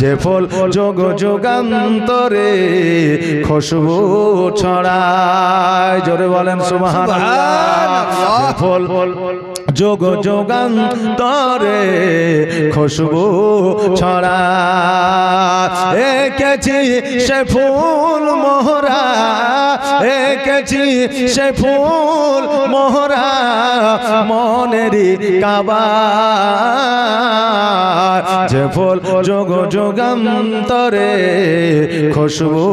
যে ফুল যোগ যোগান্তরে খুশবু ছড়ায়। জোরে বলেন, সুবহানাল্লাহ। ফুল যোগ যোগান্তরে খুশবু ছড়া একেছি সে ফুল মোহরা, একেছি সে ফুল মোহরা মনেরই কাবা। যে ফুল যোগ যোগান্তরে খুশবু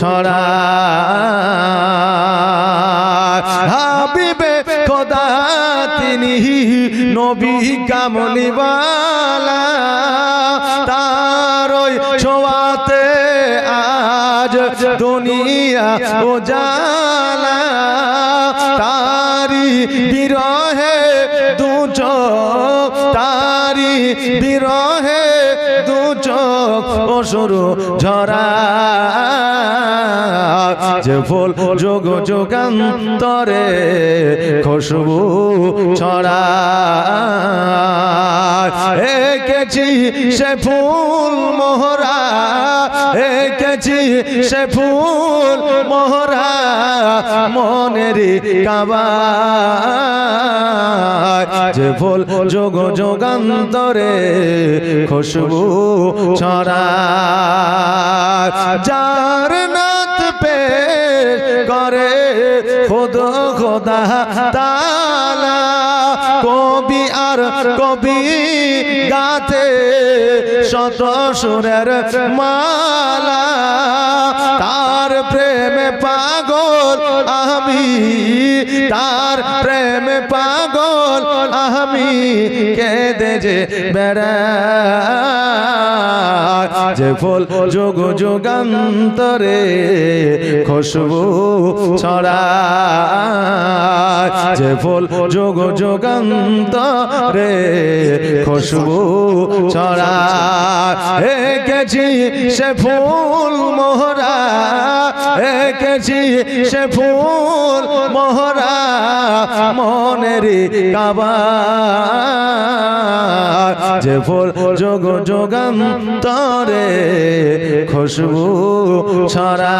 ছড়া। হাবিবে খোদা, তিনি নবী কামলিবালা তার ওই ছোঁয়াতে আজ দুনিয়া উজালা। তারি বিরহে দু বিরহে দু চোখ অসুর ঝরা। যে ফুল যোগ যোগান্তরে খুশবু ছড়া একেছি সে ফুল মোহরা, একেছি সে ফুল মোহরা মনেরই কাবা যে ফুল যোগ যোগান্তরে খুশবু ছড়া যার নাত পে করে খোদ খোদা তালা। কবি আর কবি গাতে শত সুরের মালা। তার প্রেমে পাগল আমি, তার প্রেমে পাগল আমি কেঁদে যে বেড়া যে ফুল যোগ যোগান্তরে খুশবু ছড়া যে ফুল যোগ যোগান্তরে খুশবু ছড়া একেছি সে ফুল মোহরা একেছি সে ফুল মোহরা মনেরই কাবা যে ফুল যোগ যোগান্তরে খুশবু ছড়া